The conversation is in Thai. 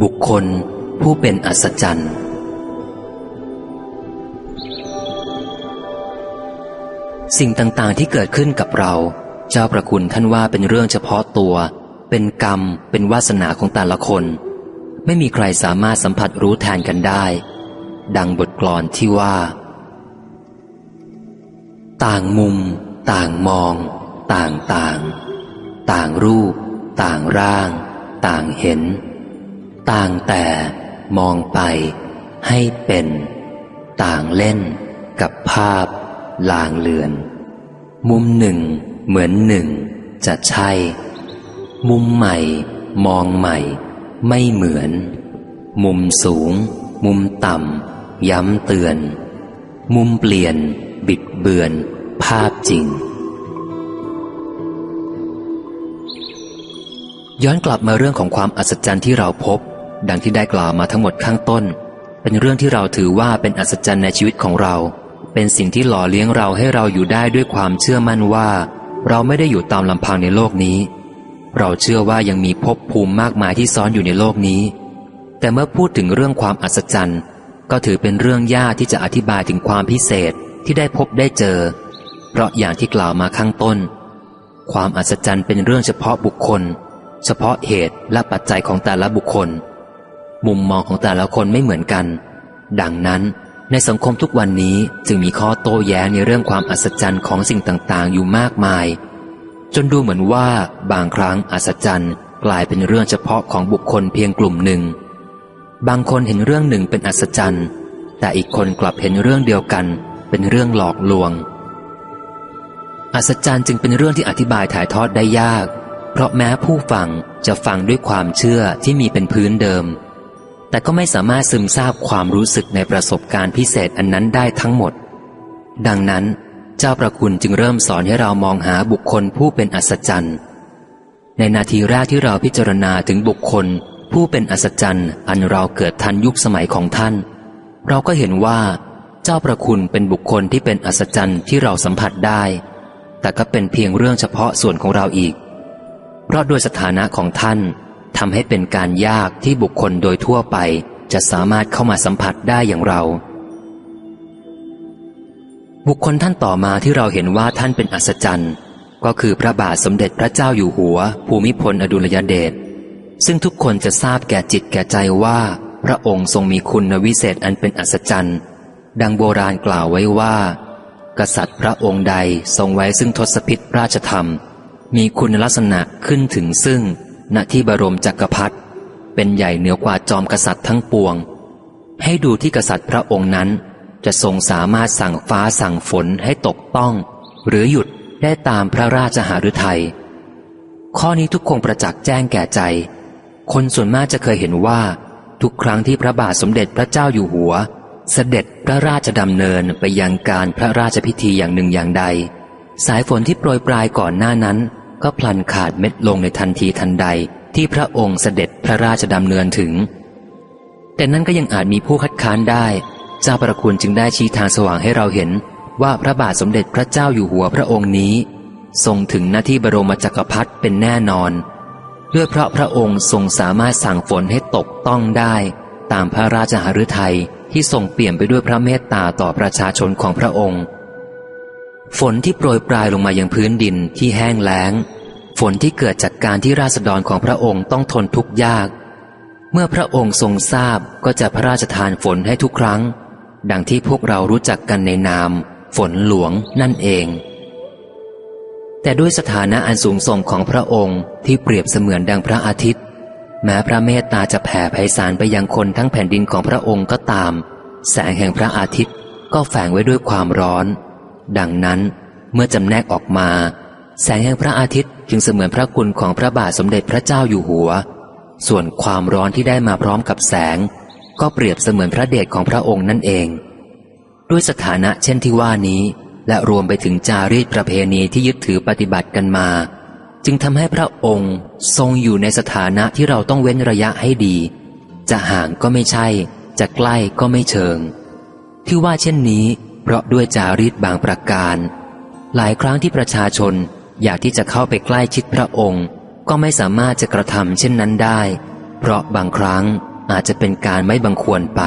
บุคคลผู้เป็นอัศจรรย์ สิ่งต่างๆที่เกิดขึ้นกับเรา เจ้าประคุณท่านว่าเป็นเรื่องเฉพาะตัว เป็นกรรม เป็นวาสนาของแต่ละคน ไม่มีใครสามารถสัมผัสรู้แทนกันได้ ดังบทกลอนที่ว่า ต่างมุม ต่างมอง ต่างต่าง ต่างรูป ต่างร่าง ต่างเห็น ต่างแต่มองไปให้เป็น ต่างเล่นกับภาพลางเลือน มุมหนึ่งเหมือนหนึ่งจะใช่ มุมใหม่มองใหม่ ไม่เหมือน มุมสูง มุมต่ำย้ำเตือน มุมเปลี่ยน บิดเบือน ภาพจริง ย้อนกลับมาเรื่องของความอัศจรรย์ที่เราพบ ดังที่ได้กล่าวมาทั้งหมดข้างต้น เป็นเรื่องที่เราถือว่าเป็นอัศจรรย์ในชีวิตของเรา เป็นสิ่งที่หล่อเลี้ยงเราให้เราอยู่ได้ด้วยความเชื่อมั่นว่า เราไม่ได้อยู่ตามลำพังในโลกนี้ เราเชื่อว่ายังมีภพภูมิมากมายที่ซ้อนอยู่ในโลกนี้ แต่เมื่อพูดถึงเรื่องความอัศจรรย์ ก็ถือเป็นเรื่องยากที่จะอธิบายถึงความพิเศษที่ได้พบได้เจอ เพราะอย่างที่กล่าวมาข้างต้น ความอัศจรรย์เป็นเรื่องเฉพาะบุคคล เฉพาะเหตุและปัจจัยของแต่ละบุคคล มุมมองของแต่ละคนไม่เหมือนกัน ดังนั้น ในสังคมทุกวันนี้จึงมีข้อโต้แย้งในเรื่องความอัศจรรย์ของสิ่งต่างๆ อยู่มากมาย จนดูเหมือนว่าบางครั้งอัศจรรย์กลายเป็นเรื่องเฉพาะของบุคคลเพียงกลุ่มหนึ่ง บางคนเห็นเรื่องหนึ่งเป็นอัศจรรย์ แต่อีกคนกลับเห็นเรื่องเดียวกัน เป็นเรื่องหลอกลวง อัศจรรย์จึงเป็นเรื่องที่อธิบายถ่ายทอดได้ยาก เพราะแม้ผู้ฟังจะฟังด้วยความเชื่อที่มีเป็นพื้นเดิม แต่ก็ไม่สามารถซึมซาบความรู้สึกในประสบการณ์พิเศษอันนั้นได้ทั้งหมด ดังนั้น เจ้าประคุณจึงเริ่มสอนให้เรามองหาบุคคลผู้เป็นอัศจรรย์ ในนาทีแรกที่เราพิจารณาถึงบุคคล ผู้เป็นอัศจรรย์ อันเราเกิดทันยุคสมัยของท่าน เราก็เห็นว่า เจ้าประคุณเป็นบุคคลที่เป็นอัศจรรย์ที่เราสัมผัสได้ แต่ก็เป็นเพียงเรื่องเฉพาะส่วนของเราอีก เพราะโดยสถานะของท่าน ทำให้เป็นการยากที่บุคคลโดยทั่วไปจะสามารถเข้ามาสัมผัสได้อย่างเรา บุคคลท่านต่อมาที่เราเห็นว่าท่านเป็นอัศจรรย์ ก็คือพระบาทสมเด็จพระเจ้าอยู่หัว ภูมิพลอดุลยเดชซึ่งทุกคนจะทราบแก่จิตแก่ใจว่า พระองค์ทรงมีคุณวิเศษอันเป็นอัศจรรย์ ดังโบราณกล่าวไว้ว่า กษัตริย์พระองค์ใดทรงไว้ซึ่งทศพิธราชธรรม มีคุณลักษณะขึ้นถึงซึ่ง ณที่บรมจักรพรรดิเป็นใหญ่เหนือกว่าจอมกษัตริย์ทั้งปวง ให้ดูที่กษัตริย์พระองค์นั้น จะทรงสามารถสั่งฟ้าสั่งฝนให้ตกต้อง หรือหยุดได้ตามพระราชหฤทัยข้อนี้ทุกคงประจักษ์แจ้งแก่ใจ คนส่วนมากจะเคยเห็นว่า ทุกครั้งที่พระบาทสมเด็จพระเจ้าอยู่หัว เสด็จพระราชดำเนินไปยังการพระราชพิธีอย่างหนึ่งอย่างใด สายฝนที่โปรยปลายก่อนหน้านั้น ก็พลันขาดเม็ดลงในทันทีทันใดที่พระองค์เสด็จพระราชดำเนินถึง แต่นั้นก็ยังอาจมีผู้คัดค้านได้ เจ้าประคุณจึงได้ชี้ทางสว่างให้เราเห็นว่าพระบาทสมเด็จพระเจ้าอยู่หัวพระองค์นี้ ทรงถึงหน้าที่บรมจักรพรรดิเป็นแน่นอน ด้วยเพราะพระองค์ทรงสามารถสั่งฝนให้ตกต้องได้ ตามพระราชหฤทัยที่ทรงเปลี่ยมไปด้วยพระเมตตาต่อประชาชนของพระองค์ ฝนที่โปรยปลายลงมายังพื้นดินที่แห้งแล้ง ฝนที่เกิดจากการที่ราษฎรของพระองค์ต้องทนทุกข์ยาก เมื่อพระองค์ทรงทราบก็จะพระราชทานฝนให้ทุกครั้ง ดังที่พวกเรารู้จักกันในนาม ฝนหลวงนั่นเอง แต่ด้วยสถานะอันสูงส่งของพระองค์ที่เปรียบเสมือนดังพระอาทิตย์ แม้พระเมตตาจะแผ่ไพศาลไปยังคนทั้งแผ่นดินของพระองค์ก็ตาม แสงแห่งพระอาทิตย์ก็แฝงไว้ด้วยความร้อน ดังนั้นเมื่อจำแนกออกมา แสงแห่งพระอาทิตย์จึงเสมือนพระคุณของพระบาทสมเด็จพระเจ้าอยู่หัว ส่วนความร้อนที่ได้มาพร้อมกับแสง ก็เปรียบเสมือนพระเดชของพระองค์นั่นเอง ด้วยสถานะเช่นที่ว่านี้ และรวมไปถึงจารีตประเพณีที่ยึดถือปฏิบัติกันมา จึงทำให้พระองค์ทรงอยู่ในสถานะที่เราต้องเว้นระยะให้ดี จะห่างก็ไม่ใช่ จะใกล้ก็ไม่เชิง ที่ว่าเช่นนี้ เพราะด้วยจารีตบางประการ หลายครั้งที่ประชาชนอยากที่จะเข้าไปใกล้ชิดพระองค์ ก็ไม่สามารถจะกระทำเช่นนั้นได้ เพราะบางครั้งอาจจะเป็นการไม่บังควรไป